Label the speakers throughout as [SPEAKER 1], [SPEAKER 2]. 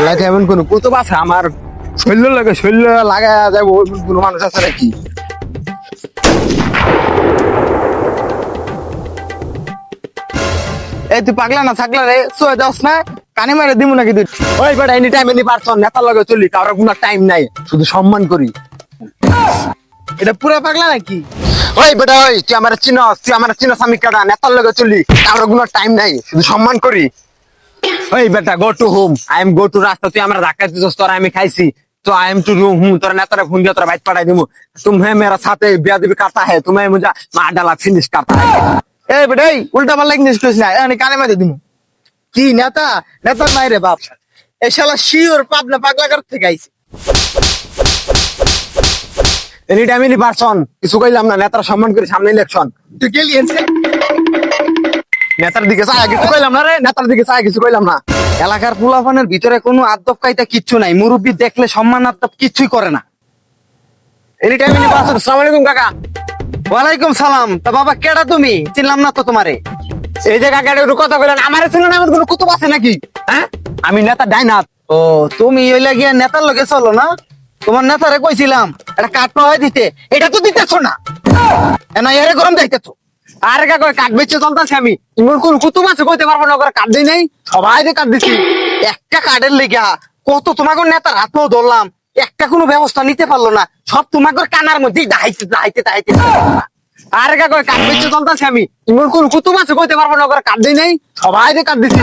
[SPEAKER 1] এলাকায় এমন কোনো কুতুব আছে? আমার শৈল্য লাগে শৈল্য লাগা যাব এমন কোনো মানুষ আছে নাকি?
[SPEAKER 2] এই তুই পাগলা না থাকলা রে? না? কানে মারে দিমু নাকি তুই?
[SPEAKER 1] ওই বেটা এনি টাইম এনি পারছন নেতার লগে চলি কারোর কোনো টাইম নাই শুধু সম্মান করি।
[SPEAKER 2] এটা পুরা পাগলা নাকি?
[SPEAKER 1] ওই বেটা ওই তুই আমার চিনস তুই আমার চিনস আমি কেডা? নেতার লগে চলি কারোর কোনো টাইম নাই শুধু সম্মান করি। ওই বেটা go to home I am go to রাস্তা তুই আমার ধাক্কা দিছস তোরা আমি খাইছি তো आई एम टू रूम हूँ तोरा नेतारा फोन दिया तोरा बाइक पढ़ाई दूँ तुम्हें मेरा साथ बेअदबी करता है तुम्हें मुझे मार डाला फिनिश करता है
[SPEAKER 2] এই বেটা এই উল্টা পাল্লা ইংলিশ কইছ না আমি কানে মারে দিমু কি নেতা নেতা নাই রে বাপ এই শালা শিওর পাবনা পাগলা কার থেকে আইছে
[SPEAKER 1] এনি টাইম এনি পারছন কিছু কইলাম না নেতার সম্মান করি সামনে ইলেকশন
[SPEAKER 2] তুই গেলি এনছে
[SPEAKER 1] নেতার দিকে চায়, কিছু কইলাম না রে, নেতার দিকে চায়, কিছু কইলাম না।
[SPEAKER 2] এলাকার পোলাপানের ভিতরে কোনো আদব কাইতা কিচ্ছু নাই, মুরব্বী দেখলে সম্মান আদব কিচ্ছুই করে না।
[SPEAKER 1] এনি টাইম এনি পারছন আসসালামু আলাইকুম, কাকা।
[SPEAKER 2] ওয়ালাইকুম সালাম। তা বাবা, কেডা তুমি? চিনলাম না তো তোমারে।
[SPEAKER 1] এই যে কাকা একটু কথা কইলেন, আমার ছিল না আমার কোনো কুতুব আছে নাকি? হ্যাঁ? আমি নেতা ডাইনাথ
[SPEAKER 2] ও, তুমি ওইলা গিয়া নেতার লগে চলো না? তোমার নেতারে কইছিলাম, এটা কাঠ পাওয়া দিতে। এটা তো দিতেছো না। না, এরে গরম দেখতেছ
[SPEAKER 1] আরে কাকা কাঠ বেচে চলতেছে আমি। ইমন কোন কুতুব আছে কইতে পারব না কাঠ দিই নাই। সবাই কাঠ দিছি।
[SPEAKER 2] একটা কার্ডের লেগা কত তোমাকে নেতার হাতও ধরলাম, একটা কোনো ব্যবস্থা নিতে পারল না। সব তোমাকে কানার মধ্যেই দাহাইতে দাহাইতে দাহাইতে
[SPEAKER 1] আরে কাঠ বেচে চলতেছে আমি। ইমন কোন কুতুব আছে কইতে পারব না কাঠ দিই নাই। সবাই কাঠ দিছি।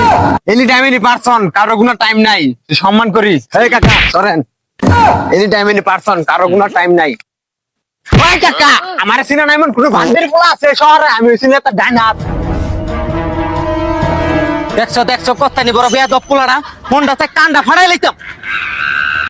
[SPEAKER 1] এনি টাইম এনি পারছন কারও কোনো টাইম নাই। সম্মান করি হে কাকা, ধরেন। এনি টাইম এনি পারছন কারও কোনো টাইম নাই। ওই কাকা। আমার সিনা নাই এমন কোনো ভান্ডের পোলা আছে শহরে আমি হইছি ডাইন। হাত
[SPEAKER 2] দেখছ দেখছ, কত্তানি বড় বেয়া দপ পোলারা। ফোনটাতে কান্ডা ফাড়াই লাইতাম।